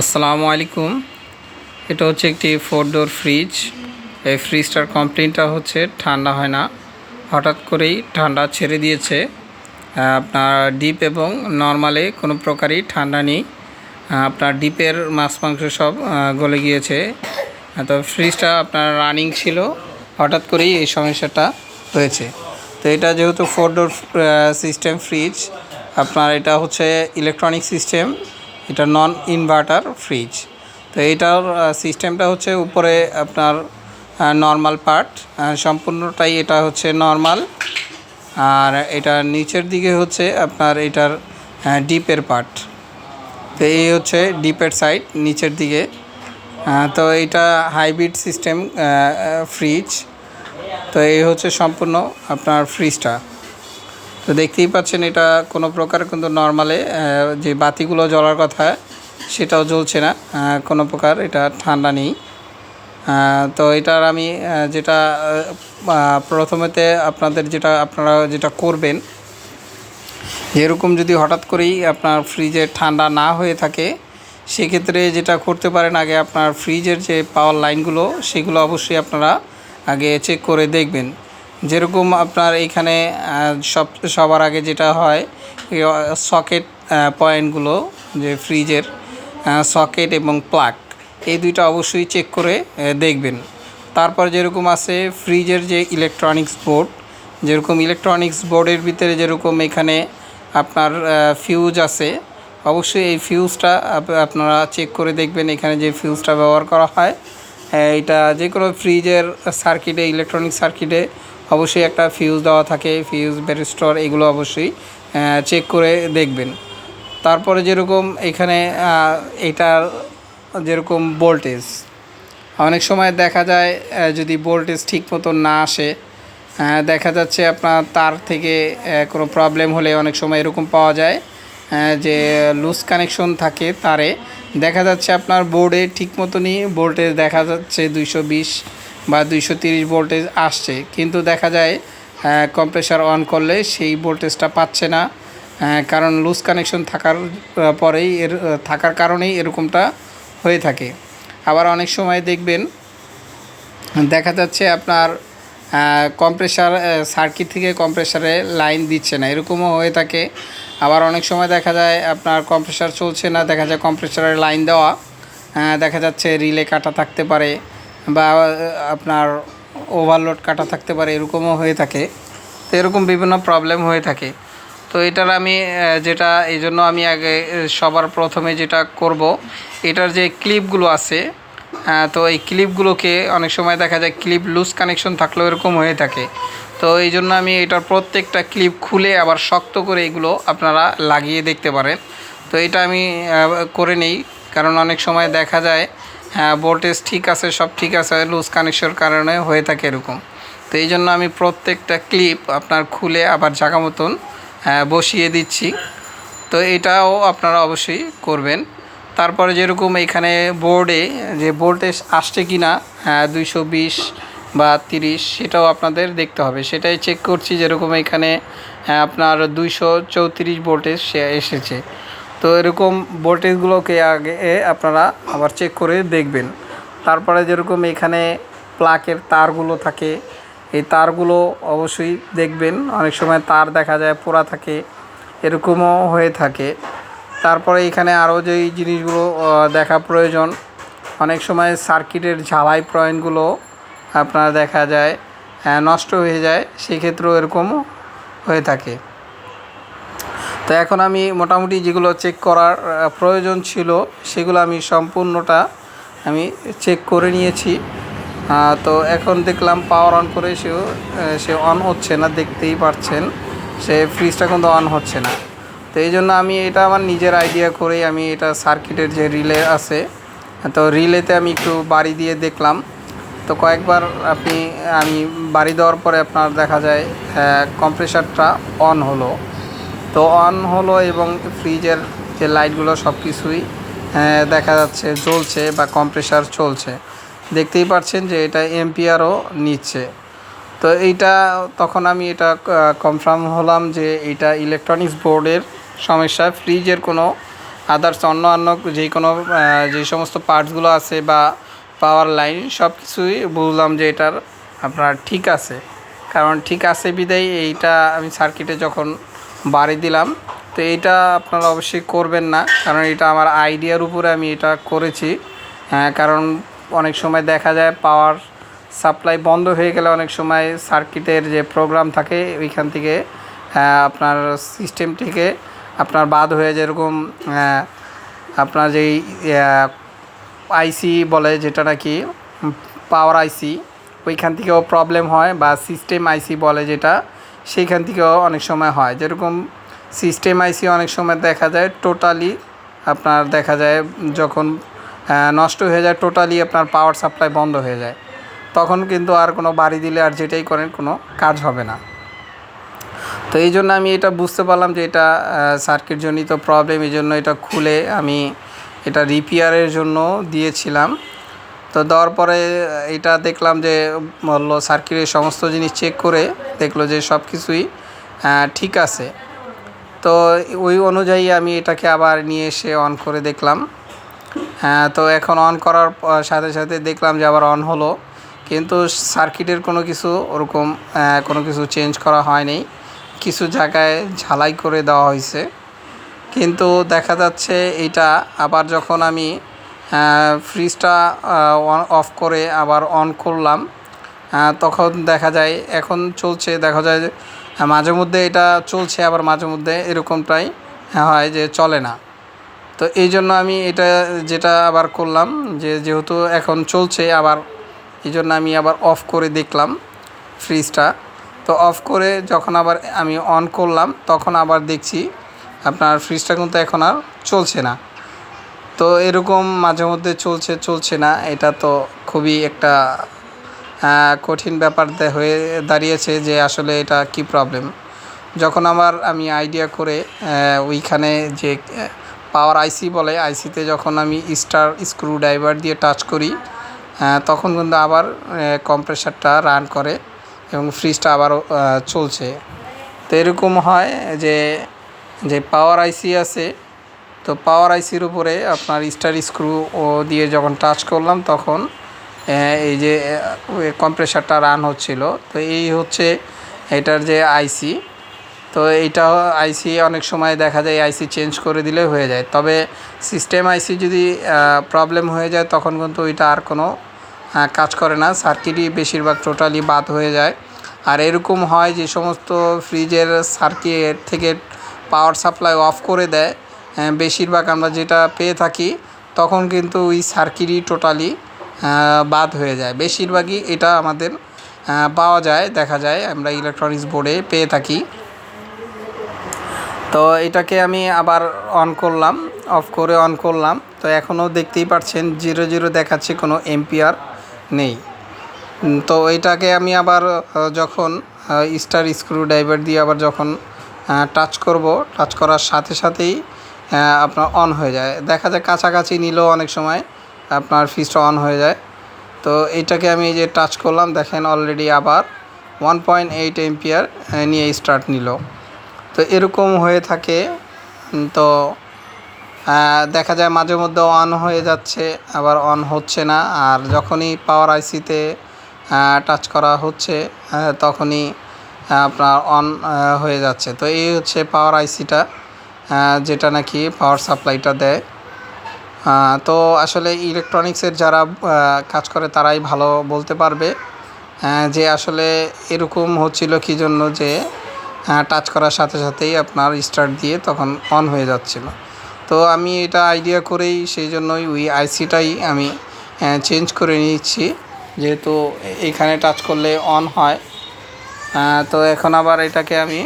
আসসালামু আলাইকুম। এটা হচ্ছে একটি ফোর ডোর ফ্রিজ এই ফ্রিজটার কমপ্লেনটা হচ্ছে, ঠান্ডা হয় না। হঠাৎ করেই ঠান্ডা ছেড়ে দিয়েছে। আপনার ডিপ এবং নর্মালে কোনো প্রকারই ঠান্ডা নেই। আপনার ডিপের মাছ মাংস সব গলে গিয়েছে। তো ফ্রিজটা আপনার রানিং ছিল। হঠাৎ করেই এই সমস্যাটা হয়েছে। তো এটা যেহেতু ফোর ডোর সিস্টেম ফ্রিজ আপনার এটা হচ্ছে ইলেকট্রনিক সিস্টেম এটা নন ইনভার্টার ফ্রিজ তো এটার সিস্টেমটা হচ্ছে উপরে আপনার নর্মাল পার্ট সম্পূর্ণটাই এটা হচ্ছে নর্মাল আর এটা নিচের দিকে হচ্ছে আপনার এটার ডিপের পার্ট তো এই হচ্ছে ডিপের সাইড নিচের দিকে। তো এটা হাইব্রিড সিস্টেম ফ্রিজ তো এই হচ্ছে সম্পূর্ণ আপনার ফ্রিজটা তো দেখতেই পাচ্ছেন এটা কোনো প্রকার কিন্তু নর্মালে যে বাতিগুলো জ্বলার কথা, সেটাও জ্বলছে না কোনো প্রকার এটা ঠান্ডা নেই। তো এটার আমি যেটা প্রথমেতে আপনাদের যেটা, আপনারা যেটা করবেন, এরকম যদি হঠাৎ করেই আপনার ফ্রিজে ঠান্ডা না হয়ে থাকে, সেক্ষেত্রে যেটা করতে পারেন, আগে আপনার ফ্রিজের যে পাওয়ার লাইনগুলো সেগুলো অবশ্যই আপনারা আগে চেক করে দেখবেন। যেরকম আপনার এইখানে আহ, সব সবার আগে যেটা হয় সকেট পয়েন্টগুলো যে ফ্রিজের সকেট এবং প্লাগ এই দুইটা অবশ্যই চেক করে দেখবেন। তারপর যেরকম আছে ফ্রিজের যে ইলেকট্রনিক্স বোর্ড যেরকম ইলেকট্রনিক্স বোর্ডের ভিতরে যেরকম এখানে আপনার ফিউজ আছে অবশ্যই এই ফিউজটা আপনারা চেক করে দেখবেন এখানে যে ফিউজটা ব্যবহার করা হ্যাঁ, এটা যে কোনো ফ্রিজের সার্কিটে ইলেকট্রনিক সার্কিটে অবশ্যই একটা ফিউজ দেওয়া থাকে ফিউজ ব্যারিস্টর এগুলো অবশ্যই চেক করে দেখবেন। তারপরে যেরকম এখানে এটার যেরকম ভোল্টেজ অনেক সময় দেখা যায় যদি ভোল্টেজ ঠিক মতো না আসে দেখা যাচ্ছে আপনার তার থেকে কোনো প্রবলেম হলে অনেক সময় এরকম পাওয়া যায় যে লুজ কানেকশন থাকে তারে। দেখা যাচ্ছে আপনার বোর্ডে ঠিক মতনই ভোল্টেজ দেখা যাচ্ছে দুইশো বিশ বা দুইশো তিরিশ ভোল্টেজ আসছে। কিন্তু দেখা যায় কম্প্রেসার অন করলে সেই ভোল্টেজটা পাচ্ছে না। কারণ লুজ কানেকশন থাকার পরেই এর, থাকার কারণেই এরকমটা হয়ে থাকে। আবার অনেক সময় দেখবেন, দেখা যাচ্ছে আপনার কম্প্রেসার সার্কিট থেকে কম্প্রেসারে লাইন দিচ্ছে না। এরকমও হয়ে থাকে। আবার অনেক সময় দেখা যায়, আপনার কম্প্রেসার চলছে না, দেখা যায় কম্প্রেসারের লাইন দেওয়া দেখা যাচ্ছে রিলে কাটা থাকতে পারে। বা আপনার ওভারলোড কাটা থাকতে পারে, এরকমও হয়ে থাকে। তো এরকম বিভিন্ন প্রবলেম হয়ে থাকে। তো এটার আমি যেটা, এই জন্য আমি আগে সবার প্রথমে যেটা করব, এটার যে ক্লিপগুলো আছে তো এই ক্লিপগুলোকে অনেক সময় দেখা যায় ক্লিপ লুজ কানেকশন থাকলেও এরকম হয়ে থাকে। তো এই জন্য আমি এটার প্রত্যেকটা ক্লিপ খুলে আবার শক্ত করে এগুলো আপনারা লাগিয়ে দেখতে পারেন। তো এটা আমি করে নেই, কারণ অনেক সময় দেখা যায় ভোল্টেজ ঠিক আছে সব ঠিক আছে লুজ কানেকশনের কারণে হয়ে থাকে এরকম। তো এই জন্য আমি প্রত্যেকটা ক্লিপ আপনার খুলে আবার জায়গা মতন আহ, বসিয়ে দিচ্ছি। তো এটাও আপনারা অবশ্যই করবেন। তারপরে যেরকম এখানে বোর্ডে যে ভোল্টেজ আসছে কি না হ্যাঁ দুইশো বিশ বা তিরিশ সেটাও আপনাদের দেখতে হবে। সেটাই চেক করছি যেরকম এখানে হ্যাঁ, আপনার দুইশো চৌত্রিশ ভোল্টেজ সে এসেছে। তো এরকম ভোল্টেজগুলোকে আগে আপনারা আবার চেক করে দেখবেন। তারপরে যেরকম এখানে প্লাকের তারগুলো থাকে, এই তারগুলো অবশ্যই দেখবেন। অনেক সময় তার দেখা যায়, পোড়া থাকে, এরকমও হয়ে থাকে। তারপরে এখানে আরও যেই জিনিসগুলো দেখা প্রয়োজন, অনেক সময় সার্কিটের ঝালাই পয়েন্টগুলো আপনার দেখা যায় নষ্ট হয়ে যায়, সেক্ষেত্রেও এরকমও হয়ে থাকে। তো এখন আমি মোটামুটি যেগুলো চেক করার প্রয়োজন ছিল, সেগুলো আমি সম্পূর্ণটা আমি চেক করে নিয়েছি। তো এখন দেখলাম পাওয়ার অন করে সেও সে অন হচ্ছে না, দেখতেই পাচ্ছেন সে ফ্রিজটা কিন্তু অন হচ্ছে না। তো এই জন্য আমি এটা আমার নিজের আইডিয়া করেই আমি এটা সার্কিটের যে রিলে আছে, তো রিলেতে আমি একটু বাড়ি দিয়ে দেখলাম। তো কয়েকবার আপনি, আমি বাড়ি দেওয়ার পরে আপনার দেখা যায় কম্প্রেসারটা অন হলো। তো অন হলো এবং ফ্রিজের যে লাইটগুলো সব কিছুই দেখা যাচ্ছে জ্বলছে বা কম্প্রেসার চলছে। দেখতেই পাচ্ছেন যে এটা এমপিআরও নিচ্ছে। তো এইটা তখন আমি এটা কনফার্ম হলাম যে এটা ইলেকট্রনিক্স বোর্ডের সমস্যা। ফ্রিজের কোনো আদার্স অন্য অন্য যে কোনো যে সমস্ত পার্টসগুলো আছে বা পাওয়ার লাইন সব কিছুই বুঝলাম যে এটার আপনার ঠিক আছে। কারণ ঠিক আছে বিদায় এইটা আমি সার্কিটে যখন বাড়ি দিলাম। তো এইটা আপনারা অবশ্যই করবেন না কারণ এটা আমার আইডিয়ার উপরে আমি এটা করেছি। হ্যাঁ, কারণ অনেক সময় দেখা যায় পাওয়ার সাপ্লাই বন্ধ হয়ে গেলে অনেক সময় সার্কিটের যে প্রোগ্রাম থাকে ওইখান থেকে আপনার সিস্টেম থেকে আপনার বাদ হয়ে যেরকম আহ, আপনার যেই আইসি বলে যেটা নাকি পাওয়ার আইসি ওইখান থেকেও প্রবলেম হয় বা সিস্টেম আইসি বলে যেটা সেইখান থেকেও অনেক সময় হয়। যেরকম সিস্টেম আইসি অনেক সময় দেখা যায় টোটালি আপনার দেখা যায় যখন নষ্ট হয়ে যায় টোটালি আপনার পাওয়ার সাপ্লাই বন্ধ হয়ে যায়। তখন কিন্তু আর কোনো বাড়ি দিলে আর যেটাই করেন কোনো কাজ হবে না। তো এই জন্য আমি এটা বুঝতে পারলাম যে এটা সার্কিট জনিত প্রবলেম এই জন্য এটা খুলে আমি এটা রিপেয়ারের জন্য দিয়েছিলাম। তো দেওয়ার পরে, এটা দেখলাম যে বলল সার্কিটের সমস্ত জিনিস চেক করে দেখল যে সব কিছুই ঠিক আছে। তো ওই অনুযায়ী আমি এটাকে আবার নিয়ে এসে অন করে দেখলাম। তো এখন অন করার সাথে সাথে দেখলাম যে আবার অন হলো। কিন্তু সার্কিটের কোনো কিছু ওরকম কোনো কিছু চেঞ্জ করা হয়নি। কিছু জায়গায় ঝালাই করে দেওয়া হয়েছে। কিন্তু দেখা যাচ্ছে এটা আবার যখন আমি ফ্রিজটা অফ করে আবার অন করলাম। তখন দেখা যায়, এখন চলছে, দেখা যায় মাঝে মধ্যে এটা চলছে, আবার মাঝে মধ্যে এরকম প্রায় হয় যে চলে না। তো এই জন্য আমি এটা, যেটা আবার করলাম, যে যেহেতু এখন চলছে, আবার এই জন্য আমি আবার অফ করে দেখলাম ফ্রিজটা তো অফ করে যখন আবার আমি অন করলাম, তখন আবার দেখছি, আপনার ফ্রিজটা কিন্তু এখন আর চলছে না। তো এরকম মাঝে মধ্যে চলছে চলছে না। এটা তো খুবই একটা কঠিন ব্যাপার হয়ে দাঁড়িয়েছে যে আসলে এটা কি প্রবলেম যখন আমার আমি আইডিয়া করে ওইখানে যে পাওয়ার আইসি বলে আইসিতে যখন আমি স্টার স্ক্রু ড্রাইভার দিয়ে টাচ করি তখন কিন্তু আবার কম্প্রেসারটা রান করে এবং ফ্রিজটা আবারও চলছে। তো এরকম হয় যে যে পাওয়ার আইসি আছে তো পাওয়ার আইসির উপরে আপনার স্টার স্ক্রু ও দিয়ে যখন টাচ করলাম, তখন এই যে কম্প্রেসারটা রান হচ্ছিল। তো এই হচ্ছে এটার যে আইসি তো এইটা আইসি অনেক সময় দেখা যায় আইসি চেঞ্জ করে দিলে হয়ে যায়। তবে সিস্টেম আইসি যদি প্রবলেম হয়ে যায়, তখন কিন্তু ওইটা আর কোনো কাজ করে না। সার্কিটই বেশিরভাগ টোটালি বাদ হয়ে যায়। আর এরকম হয় যে সমস্ত ফ্রিজের সার্কিট থেকে পাওয়ার সাপ্লাই অফ করে দেয়। বেশিরভাগ আমরা যেটা পেয়ে থাকি, তখন কিন্তু ওই সার্কিটই টোটালি বাদ হয়ে যায়। বেশিরভাগই এটা আমাদের পাওয়া যায়, দেখা যায়, আমরা ইলেকট্রনিক্স বোর্ডে পেয়ে থাকি। তো এটাকে আমি আবার অন করলাম অফ করে অন করলাম। তো এখনও দেখতেই পাচ্ছেন জিরো জিরো দেখাচ্ছে, কোনো এম্পিয়ার নেই। তো এটাকে আমি আবার যখন স্টার স্ক্রু ড্রাইভার দিয়ে আবার যখন টাচ করব টাচ করার সাথে সাথেই আপনার অন হয়ে যায়। দেখা যায় কাছাকাছি নিলেও অনেক সময় আপনার ফিসটা অন হয়ে যায়। তো এইটাকে আমি যে টাচ করলাম, দেখেন অলরেডি আবার ওয়ান পয়েন্ট এইট এম্পিয়ার নিয়ে স্টার্ট নিল। তো এরকম হয়ে থাকে। তো দেখা যায় মাঝে মধ্যে অন হয়ে যাচ্ছে, আবার অন হচ্ছে না। আর যখনই পাওয়ার আইসিতে টাচ করা হচ্ছে তখনই আপনার অন হয়ে যাচ্ছে। তো এই হচ্ছে পাওয়ার আইসিটা যেটা নাকি পাওয়ার সাপ্লাইটা দেয়। তো আসলে ইলেকট্রনিক্সের যারা কাজ করে তারাই ভালো বলতে পারবে। যে আসলে এরকম হচ্ছিল কি জন্য যে টাচ করার সাথে সাথেই আপনার স্টার্ট দিয়ে তখন অন হয়ে যাচ্ছিল। তো আমি এটা আইডিয়া করেই সেই জন্যই ওই আইসিটাই আমি চেঞ্জ করে নিচ্ছি যেহেতু এইখানে টাচ করলে অন হয়। তো এখন আবার এটাকে আমি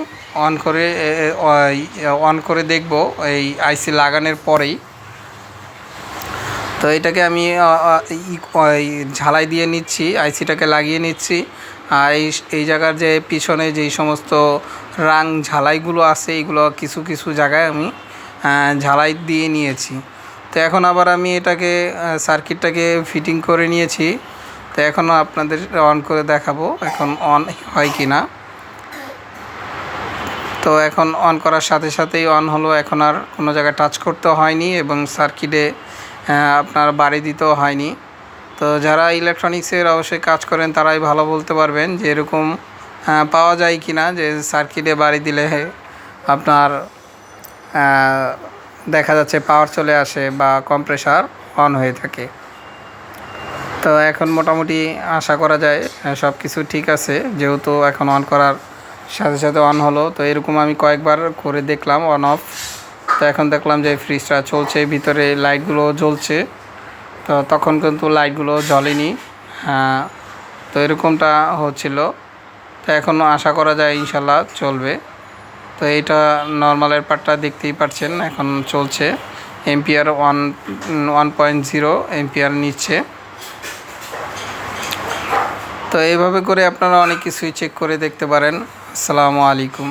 অন করে অন করে দেখব, এই আইসি লাগানোর পরেই। তো এটাকে আমি ঝালাই দিয়ে নিচ্ছি আইসিটাকে লাগিয়ে নিচ্ছি। আর এই এই জায়গার যে পিছনে যেই সমস্ত রাং ঝালাইগুলো আছে এইগুলো কিছু কিছু জায়গায় আমি ঝালাই দিয়ে নিয়েছি। তো এখন আবার আমি এটাকে সার্কিটটাকে ফিটিং করে নিয়েছি। তো এখনও আপনাদের অন করে দেখাবো, এখন অন হয় কি না তো এখন অন করার সাথে সাথেই অন হলো, এখন আর কোনো জায়গায় টাচ করতে হয়নি এবং সার্কিটে আপনার বাড়ি দিতেও হয়নি। তো যারা ইলেকট্রনিক্সের অবশ্যই কাজ করেন, তারাই ভালো বলতে পারবেন যে এরকম পাওয়া যায় কি না যে সার্কিটে বাড়ি দিলে আপনার দেখা যাচ্ছে পাওয়ার চলে আসে বা কম্প্রেসার অন হয়ে থাকে। তো এখন মোটামুটি আশা করা যায় সব কিছু ঠিক আছে, যেহেতু এখন অন করার সাথে সাথে অন হলো। তো এরকম আমি কয়েকবার করে দেখলাম অন অফ তো এখন দেখলাম যে ফ্রিজটা চলছে ভিতরে লাইটগুলো জ্বলছে। তো তখন কিন্তু লাইটগুলো জ্বলেনি। হ্যাঁ, তো এরকমটা হচ্ছিল। তো এখন আশা করা যায় ইনশাল্লাহ চলবে। তো এইটা নর্মালের পার্টটা দেখতেই পাচ্ছেন এখন চলছে। Ampere one one point zero ampere নিচ্ছে। তো এইভাবে করে আপনারা অনেক কিছুই চেক করে দেখতে পারেন। আসসালামু আলাইকুম।